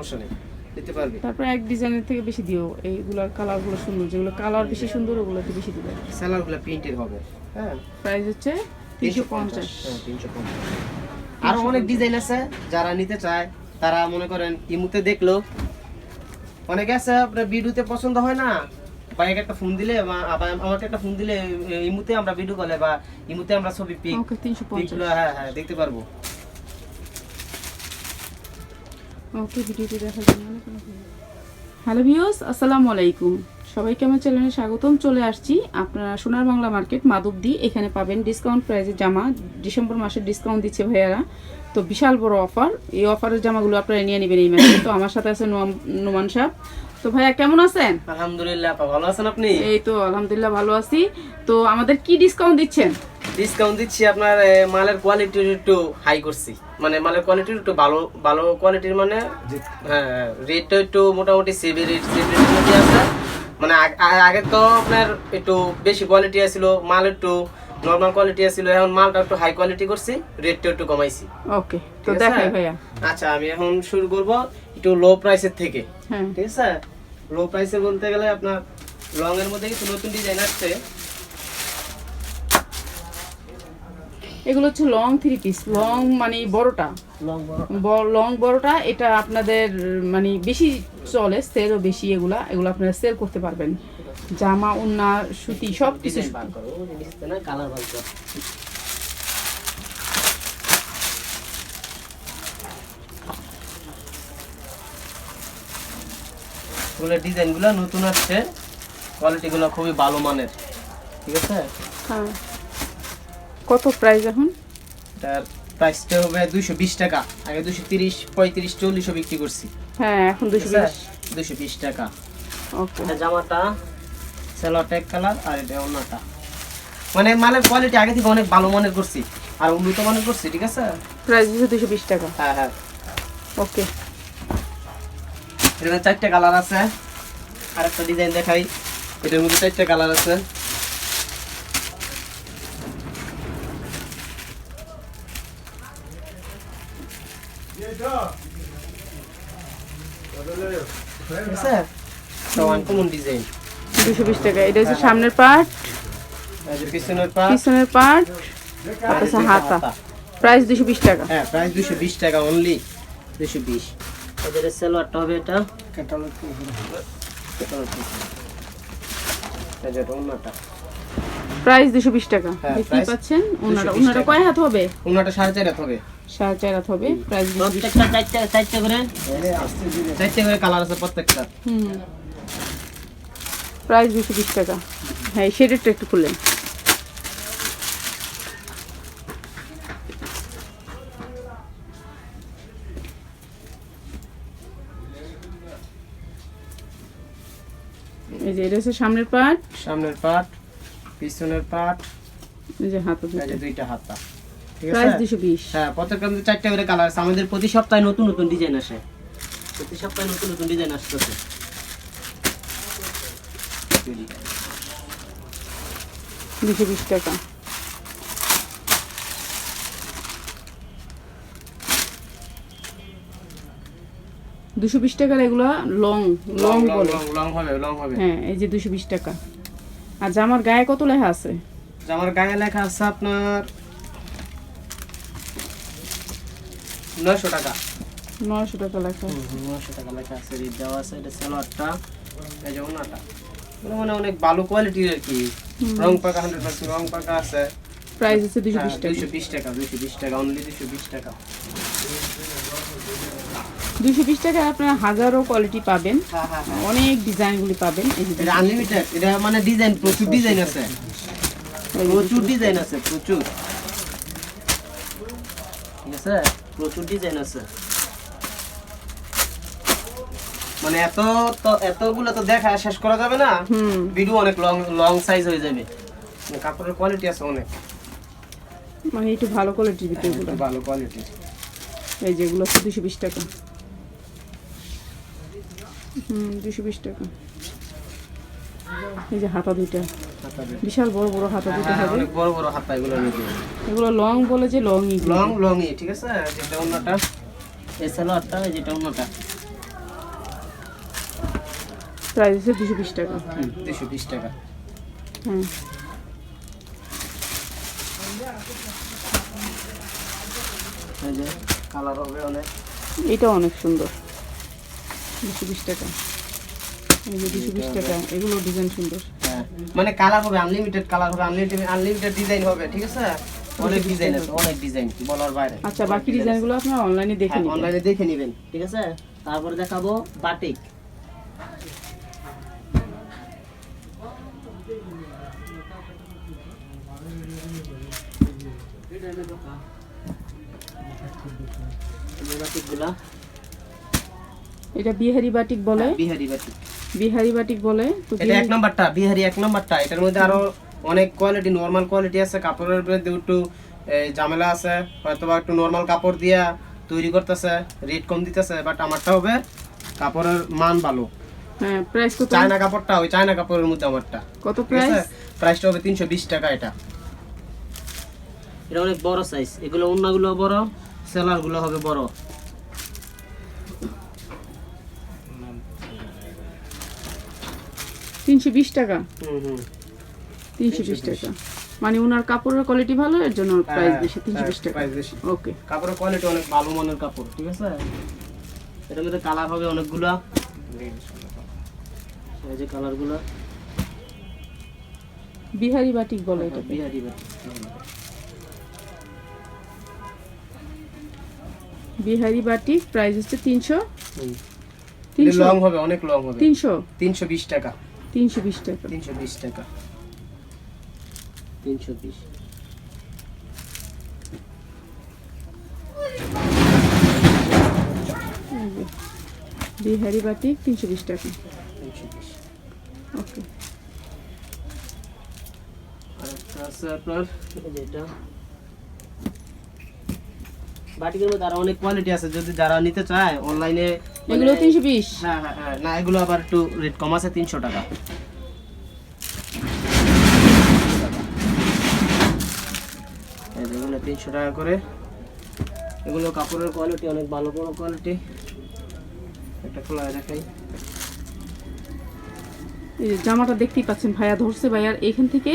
সমস্যা নেই দিতে পারবি। তারপরে এক ডিজাইনের থেকে বেশি দিও এইগুলোর কালারগুলো সুন্দর যেগুলো কালার বেশি সুন্দর বেশি দিবে। প্রিন্টেড হবে হ্যাঁ। প্রাইস হচ্ছে তিনশো পঞ্চাশ। হ্যাঁ তিনশো পঞ্চাশ। আরও অনেক ডিজাইন আছে যারা নিতে চায় তারা মনে করেন ইমুতে দেখল। অনেকে আছে আপনার ভিডিওতে পছন্দ হয় না বাইকে একটা ফোন দিলে বা আমাকে একটা ফোন দিলে ইমুতে আমরা ভিডিও কলে বা ইমুতে আমরা ছবি পিক হ্যাঁ হ্যাঁ দেখতে পারব। ওকে ভিডিওটি দেখার জন্য হ্যালো ভিউস আসসালামু আলাইকুম। সবাইকে আমার চ্যানেলে স্বাগতম। চলে আসছি আপনারা সোনার বাংলা মার্কেট মাধবদি। এখানে পাবেন ডিসকাউন্ট প্রাইসের জামা। ডিসেম্বর মাসের ডিসকাউন্ট দিচ্ছে ভাইয়ারা। তো বিশাল বড় অফার এই অফারের জামাগুলো আপনারা নিয়ে নেবেন এই মাসে তো আমার সাথে আছে নোমান- নোমান সাহ। তো ভাইয়া কেমন আছেন? আলহামদুলিল্লাহ ভালো আছেন আপনি? এই তো আলহামদুলিল্লাহ ভালো আছি। তো আমাদের কি ডিসকাউন্ট দিচ্ছেন? ডিসকাউন্ট দিচ্ছি আপনার মালের কোয়ালিটি একটু হাই করছি। মানে মালের কোয়ালিটি একটু ভালো ভালো কোয়ালিটির মানে হ্যাঁ রেটটা একটু মোটামুটি সেভি রেট সেভি রেটের মধ্যে আছে। মানে আগে তো আপনার একটু বেশি কোয়ালিটি আছিল মাল একটু নর্মাল কোয়ালিটি আছিল এখন মালটা একটু হাই কোয়ালিটি করছি রেটটা একটু কমাইছি। ওকে তো দেখাই ভাইয়া। আচ্ছা আমি এখন শুরু করব একটু লো প্রাইসের থেকে। হ্যাঁ ঠিক আছে? লো প্রাইসে বলতে গেলে আপনার লং এর মধ্যে কিছু নতুন ডিজাইন আসছে। এগুলো হচ্ছে লং থ্রি পিস লং মানে বড়টা। লং লং বড়টা এটা আপনাদের মানে বেশি চলে সেলও বেশি এগুলা এগুলো আপনারা সেল করতে পারবেন। জামা উন্না সুতি সব কিছু ডিজাইনগুলো নতুন আসছে কোয়ালিটিগুলো খুবই ভালো মানের ঠিক আছে? হ্যাঁ। কত প্রাইস এখন? এটার প্রাইসটা হবে দুইশো বিশ টাকা। আগে দুশো তিরিশ পঁয়ত্রিশ চল্লিশও বিক্রি করছি। হ্যাঁ এখন দুশো বিশ। দুশো বিশ টাকা। ওকে। এটা জামাটা সেলোয়ারটা এক কালার আর এটা অন্যটা মানে মালের কোয়ালিটি আগে থেকে অনেক ভালো মানের করছি আর উন্নত মানের করছি ঠিক আছে? প্রাইস দুশো বিশ টাকা। হ্যাঁ হ্যাঁ। ওকে। এটার মধ্যে চারটে কালার আছে। আর একটা ডিজাইন দেখাই। এটার মধ্যে চারটে কালার আছে। ঠিক আছে আনকমন ডিজাইন দুশো বিশ টাকা। এটা হচ্ছে সামনের পার্ট পিছনের পার্ট তারপর হাতা। প্রাইস দুশো বিশ টাকা। হ্যাঁ প্রাইস দুশো বিশ টাকা অনলি দুশো বিশ। এদের সেলোয়ারটা হবে এটা। অন্যটা প্রাইস দুশো বিশ টাকা। হ্যাঁ, দেখতেই পাচ্ছেন? 220 কয় হাত হবে? অন্যটা সাড়ে চার হাত হবে। সাড়ে চার হাত হবে প্রাইস দুশো বিশ প্রত্যেকটা চারটে চারটে করে? চারটে করে কালার আছে প্রত্যেকটা। হুম। প্রাইস দুশো বিশ টাকা। হ্যাঁ একটু খুললেন। এই যে এটা হচ্ছে সামনের পার্ট সামনের পাট পিছনের পাট এই যে হাত এই যে দুইটা হাতা। ঠিক আছে? হ্যাঁ প্রত্যেকটা মধ্যে করে কালার আছে। আমাদের প্রতি সপ্তাহে নতুন নতুন ডিজাইন আসে। প্রতি সপ্তাহে নতুন নতুন ডিজাইন আসতেছে। দুশো বিশ টাকা। দুশো বিশ টাকার এগুলো লং লং বলে। লং লং হবে লং হবে। হ্যাঁ এই যে দুশো বিশ টাকা। আর জামার গায়ে কত লেখা আছে? জামার গায়ে লেখা আছে আপনার নয়শো টাকা। নয়শো টাকা লেখা। নয়শো টাকা লেখা আছে রেট দেওয়া আছে এটা সালোয়ারটা এই যে ওনাটা। মানে অনেক ভালো কোয়ালিটির আর কি। রং পাকা হান্ড্রেড পার্সেন্ট রং পাকা আছে। প্রাইস হচ্ছে দুশো বিশ টাকা। দুইশো বিশ টাকা দুইশো বিশ টাকা অনলি বিশ টাকা। দুশো বিশ টাকায় আপনারা হাজারো কোয়ালিটি পাবেন। হ্যাঁ হ্যাঁ অনেক ডিজাইনগুলি পাবেন। আনলিমিটেড এটা মানে ডিজাইন প্রচুর ডিজাইন আছে। প্রচুর ডিজাইন আছে প্রচুর। ঠিক আছে? প্রচুর ডিজাইন আছে। মানে এত তো এতগুলো তো দেখা শেষ করা যাবে না। ভিডিও অনেক লং লং সাইজ হয়ে যাবে। মানে কাপড়ের কোয়ালিটি আছে অনেক। মানে একটু ভালো কোয়ালিটির ভিতরে এগুলো ভালো কোয়ালিটি এই যেগুলো হচ্ছে দুশো বিশ টাকা। হুম দুশো বিশ টাকা। এই যে হাতা দুইটা। বিশাল বড় বড় হাতা দুটো হবে। অনেক বড় বড় হাতা এগুলো নিতে এগুলো লং বলে যে লং লং লং ঠিক আছে? যেটা অন্যটা এই সালোয়ারটা যেটা অন্যটা। প্রাইস হচ্ছে দুশো বিশ টাকা। দুশো বিশ টাকা। হ্যাঁ এই যে কালার হবে অনেক। এটা অনেক সুন্দর। দুশো বিশ টাকা। এই যে দুশো বিশ টাকা এগুলো ডিজাইন সুন্দর। হ্যাঁ মানে কালার হবে আনলিমিটেড কালার হবে আনলিমিটেড আনলিমিটেড ডিজাইন হবে ঠিক আছে? অনেক ডিজাইন আছে অনেক ডিজাইন বলার বাইরে? আচ্ছা বাকি ডিজাইনগুলো আপনারা অনলাইনে দেখে নিন অনলাইনে দেখে নেবেন ঠিক আছে? তারপরে দেখাবো বাটিক এটা বিহারি বাটিক বলে। বিহারি বাটিক বিহারি বাটিক বলে এটা এক নম্বরটা বিহারি এক নম্বরটা। এটার মধ্যে আরও অনেক কোয়ালিটি নরমাল কোয়ালিটি আছে। কাপড়ের মধ্যে একটু ঝামেলা আছে। হয়তো বা একটু নরমাল কাপড় দিয়া তৈরি করতেছে রেট কম দিতেছে বাট আমারটা হবে কাপড়ের মান ভালো। হ্যাঁ প্রাইস কত? চায়না কাপড়টা ওই চায়না কাপড়ের মধ্যে আমারটা। কত প্রাইস প্রাইসটা হবে তিনশো বিশ টাকা এটা। এটা অনেক বড় সাইজ এগুলো অন্যগুলো বড় সেলারগুলো হবে বড়। তিনশো বিশ টাকা। তিনশো বিশ টাকা। মানে ওনার কাপড়ের কোয়ালিটি ভালো এর জন্য প্রাইস বেশি তিনশো বিশ টাকা। ওকে কাপড়ের কোয়ালিটি অনেক ভালো মানের কাপড় ঠিক আছে? এটার মধ্যে কালার হবে অনেকগুলা। এই যে কালারগুলো বিহারি বাটিক বলে এটা বিহারি বাটি বিহারি বাটিক প্রাইস হচ্ছে। তিনশো। লং হবে অনেক লং হবে। তিনশো। তিনশো বিশ টাকা। তিনশো বিশ টাকা। তিনশো বিশ টাকা। তিনশো বিশ। এই যে, বিহারি বাটিক তিনশো বিশ টাকা। তিনশো বিশ। ওকে আরেকটা আছে আপনার। এই যে এটা। বাটিকের মধ্যে আরও অনেক কোয়ালিটি আছে যদি যারা নিতে চায় অনলাইনে এগুলো তিনশো বিশ। হ্যাঁ হ্যাঁ হ্যাঁ না এগুলো আবার একটু রেট কম আছে তিনশো টাকা। এগুলো তিনশো টাকা করে। এগুলো কাপড়ের কোয়ালিটি অনেক ভালো কোনো কোয়ালিটি একটা খোলা দেখাই। এই জামাটা দেখতেই পাচ্ছেন ভাইয়া ধরছে ভাইয়ার এখান থেকে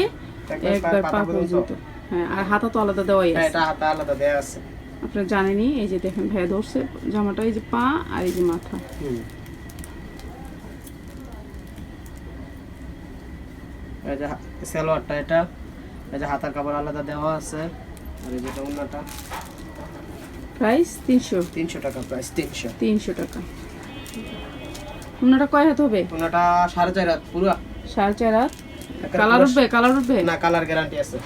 একবার পা-। পর্যন্ত। হ্যাঁ আর হাতা তো আলাদা দেওয়াই হ্যাঁ আছে। এটা হাতে আলাদা দেওয়া আছে। আপনারা জানেনই এই যে দেখেন ভাইয়া ধরছে জামাটা এই যে পা আর এই যে মাথা। হুম। এই যে সালোয়ারটা এটা এই যে হাতার কাপড় আলাদা দেওয়া আছে আর এই যেটা অন্যটা প্রাইস তিনশো। তিনশো টাকা প্রাইস তিনশো। তিনশো টাকা। ওনাটা কয় হাত হবে? ওনাটা সাড়ে চার হাত পুরো। সাড়ে চার হাত। কালার উঠবে কালার উঠবে? না কালার গ্যারান্টি আছে।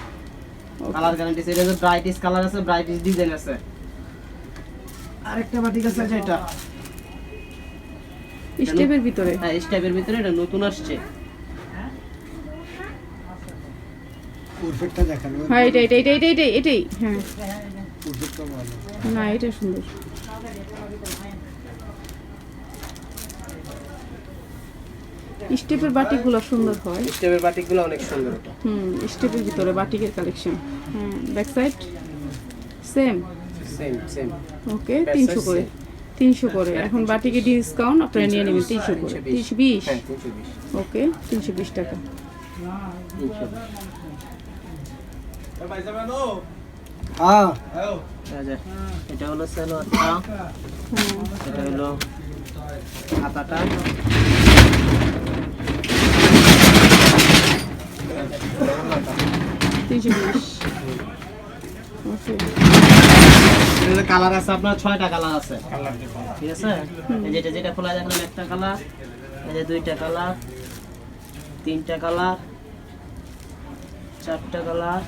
কালার গ্যারান্টি আছে এটা যে ব্রাইটিস কালার আছে ব্রাইটিস ডিজাইন আছে। আরেকটা বাটিক আছে যেটা স্টেপের ভিতরে। হ্যাঁ স্টাইপের ভিতরে এটা নতুন আসছে। হ্যাঁ এটা এটা এটা এটা এটাই এটাই হ্যাঁ। না এটা সুন্দর। স্টেপের বাটিকগুলো সুন্দর হয়। স্টেপের বাটিকগুলো অনেক সুন্দর হুম স্টেপের ভিতরে বাটিকের কালেকশন। হ্যাঁ back side same same same okay Back তিনশো side করে। same. তিনশো করে। এখন বাটিকে ডিসকাউন্ট আপনারা নিয়ে নেবেন তিনশো করে। তিনশো বিশ? হ্যাঁ তিনশো বিশ। ওকে তিনশো বিশ টাকা। তিনশো বিশ। হ্যাঁ। এটা হলো সালোয়ারটা হ্যাঁ এটা হলো হাতাটা তিনশো বিশ ওকে কালার আছে আপনার ছয়টা কালার আছে। ঠিক আছে? যেটা যেটা খোলা দেখলাম একটা কালার এই যে দুইটা কালার তিনটা কালার চারটা কালার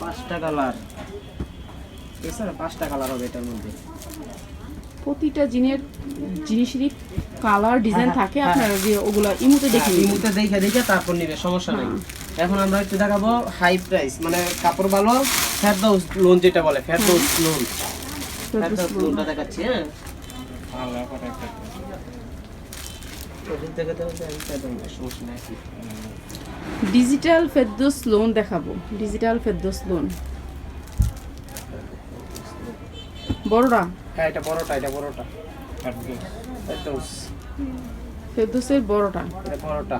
পাঁচটা কালার ঠিক আছে? পাঁচটা কালার হবে এটার মধ্যে। প্রতিটা জিনের জিনিসেরই কালার ডিজাইন হ্যাঁ, থাকে হ্যাঁ। আপনারা যে ওগুলা ইমুতে দেখে হ্যাঁ, ইমুতে দেখে দেখে তারপর নিবে সমস্যা নাই। হ্যাঁ। এখন আমরা একটু দেখাবো হাই প্রাইস মানে কাপড় ভালো ফেরদৌস লোন যেটা বলে ফেরদৌস লোন ফেরদৌস লোনটা দেখাচ্ছি হ্যাঁ। ডিজিটাল ফেরদোস লোন দেখাবো ডিজিটাল ফেরদোস লোন বড়টা? হ্যাঁ এটা বড়টা এটা বড়টা। ফেরদৌস। ফেরদৌসের বড়টা। এটা বড়টা।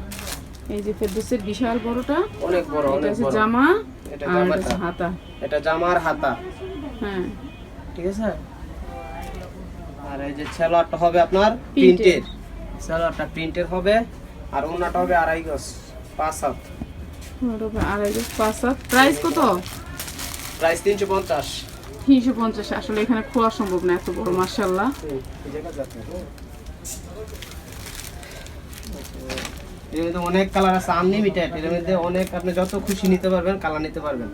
এই যে ফেরদৌসের বিশাল বড়টা অনেক বড় অনেক বড়। জামা এটা জামাটা। হাতা। এটা জামার হাতা। হ্যাঁ। ঠিক আছে? আর এই যে সেলোয়ারটা হবে আপনার প্রিন্টের। সেলোয়ারটা প্রিন্টের হবে আর ওনাটা হবে আড়াই গজ পাঁচ হাত। আড়াই গজ পাঁচ সাত প্রাইস কত? প্রাইস তিনশো পঞ্চাশ। তিনশো পঞ্চাশ আসলে এখানে খোলা সম্ভব না এত বড় মার্শাল্লাহ এর মধ্যে অনেক কালার আছে আনলিমিটেড এর মধ্যে অনেক আপনি যত খুশি নিতে পারবেন কালার নিতে পারবেন।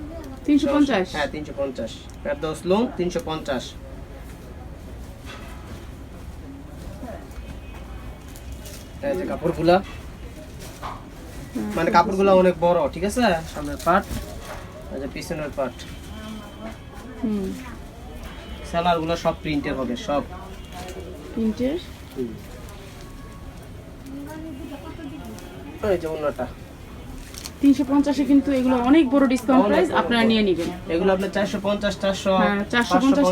তিনশো পঞ্চাশ? হ্যাঁ তিনশো পঞ্চাশ। দশ লোন তিনশো পঞ্চাশ। এই যে কাপড়গুলা। মানে কাপড়গুলো অনেক বড় ঠিক আছে? সামনের পাট এই যে পিছনের পাট হুম। সব প্রিন্টের হবে সব। তিনটের এই যে অন্যটা। তিনশো পঞ্চাশে কিন্তু এগুলো অনেক বড় ডিসকাউন্ট প্রাইস আপনারা নিয়ে নেবেন। এগুলো আপনার হ্যাঁ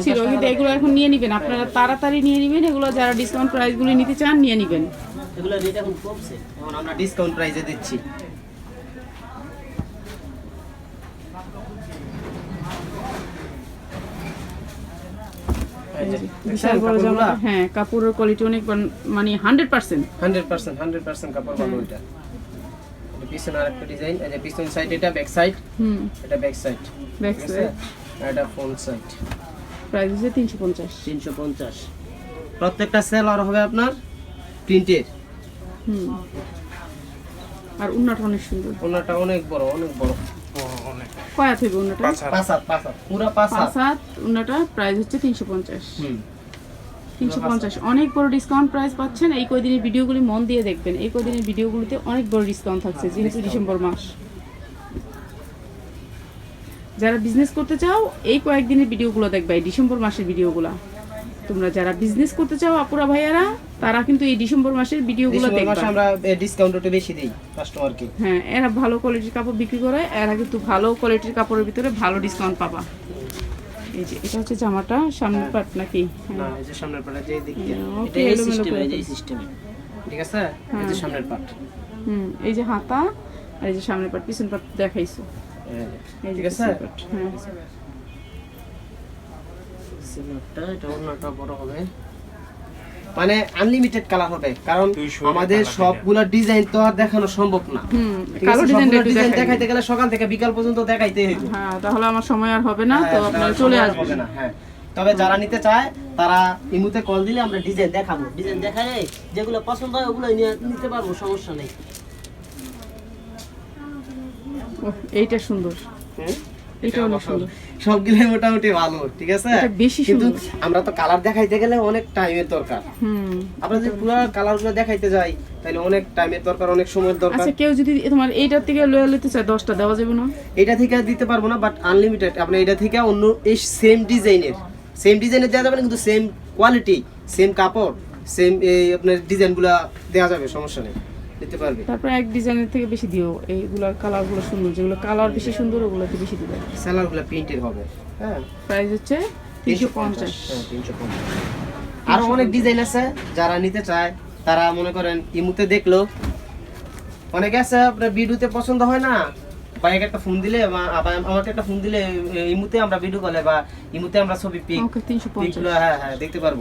ছিল কিন্তু এগুলো এখন নিয়ে নেবেন। আপনারা তাড়াতাড়ি নিয়ে নেবেন এগুলো যারা ডিসকাউন্ট প্রাইসগুলো নিতে চান নিয়ে নেবেন। এগুলো রেট এখন কমছে এখন আমরা ডিসকাউন্ট প্রাইসে দিচ্ছি। বিশাল বড় জামা। হ্যাঁ কাপড়ের কোয়ালিটি অনেক মানে হান্ড্রেড পার্সেন্ট 100% 100% কাপড় ভালো এটা। এটা পিছনে আরেকটা ডিজাইন এই যে পিছন সাইড এটা ব্যাক সাইড হুম। এটা ব্যাক সাইড ব্যাক সাইড এটা ফ্রন্ট সাইড প্রাইস হচ্ছে তিনশো পঞ্চাশ। 350 প্রত্যেকটা সেলার হবে আপনার প্রিন্টের হুম। আর উন্নাটা অনেক সুন্দর। ওনাটা অনেক বড় অনেক বড়। কয়া থেকে উন্নাটা পাঁচ হাত। পাঁচ হাত পুরো পাঁচ হাত। পাঁচ হাত উন্নাটা প্রাইস হচ্ছে তিনশো পঞ্চাশ। হুম। তিনশো পঞ্চাশ। অনেক বড় ডিসকাউন্ট প্রাইস পাচ্ছেন। এই কয়দিনের ভিডিওগুলি মন দিয়ে দেখবেন। এই কয়দিনের ভিডিওগুলিতে অনেক বড় ডিসকাউন্ট থাকছে যেহেতু ডিসেম্বর মাস। যারা বিজনেস করতে চাও এই কয়েকদিনের ভিডিওগুলো দেখবে এই ডিসেম্বর মাসের ভিডিওগুলো। তোমরা যারা বিজনেস করতে চাও আপুরা ভাইয়ারা তারা কিন্তু এই ডিসেম্বর মাসের ভিডিওগুলো দেখবে। মাসে আমরা ডিসকাউন্ট একটু বেশি দিই কাস্টমারকে হ্যাঁ এরা ভালো কোয়ালিটির কাপড় বিক্রি করে এরা কিন্তু ভালো কোয়ালিটির কাপড়ের ভিতরে ভালো ডিসকাউন্ট পাবা। এই যে এটা হচ্ছে জামাটা সামনের পাট নাকি? হ্যাঁ। না এই যে সামনের পাটা যে দিক দিয়ে হ্যাঁ, এটা এই সিস্টেমে এই যে ফেলছে। সিস্টেমে ঠিক আছে? এই যে সামনের পাট হুম এই যে হাতা আর এই যে সামনের পাট পিছন পাট দেখাইছো। এই ঠিক আছে? হ্যাঁ। সিলারটা এটা অন্যটা বড় হবে। মানে আনলিমিটেড কালার হবে কারণ আমাদের সবগুলা ডিজাইন তো আর দেখানো সম্ভব না। কালো ডিজাইন দেখাইতে গেলে সকাল থেকে বিকাল পর্যন্ত দেখাইতে হইব। হ্যাঁ তাহলে আমার সময় আর হবে না তো হ্যাঁ, আপনারা চলে আসবেন। হ্যাঁ। তবে যারা নিতে চায় তারা ইমুতে কল দিলে আমরা ডিজাইন দেখাবো। ডিজাইন দেখাই যেগুলো পছন্দ হয় ওগুলো নিয়ে নিতে পারব সমস্যা নেই। এইটা সুন্দর। হুম? এটা অনেক সুন্দর। সবগুলোই মোটামুটি ভালো ঠিক আছে? বেশি কিন্তু আমরা তো কালার দেখাইতে গেলে অনেক টাইমের দরকার। হুম। আমরা যদি পুরো কালারগুলো দেখাইতে যাই তাহলে অনেক টাইমের দরকার অনেক সময়ের দরকার। আচ্ছা কেউ যদি তোমার এইটার থেকে লয়ে নিতে চায় দশটা দেওয়া যাবে না? এটা থেকে দিতে পারব না বাট আনলিমিটেড আপনি এটা থেকে অন্য এই সেম ডিজাইনের সেম ডিজাইনের দেওয়া যাবে না কিন্তু সেম কোয়ালিটি সেম কাপড় সেম এই আপনার ডিজাইনগুলো দেওয়া যাবে সমস্যা নেই। দিতে পারবে। তারপর এক ডিজাইনের থেকে বেশি দিও। এইগুলোর কালারগুলো সুন্দর। যেগুলো কালার বেশি সুন্দর ওগুলোতে বেশি দিবে। সেলারগুলো প্রিন্টেড হবে। হ্যাঁ। প্রাইস হচ্ছে তিনশো পঞ্চাশ। হ্যাঁ তিনশো পঞ্চাশ। আরও অনেক ডিজাইন আছে যারা নিতে চায়। তারা মনে করেন ইমুতে দেখল। অনেকে আছে আপনার ভিডিওতে পছন্দ হয় না। বাইকে একটা ফোন দিলে বা আমাকে একটা ফোন দিলে ইমুতে আমরা ভিডিও কলে বা ইমুতে আমরা ছবি পিক হ্যাঁ হ্যাঁ দেখতে পারব।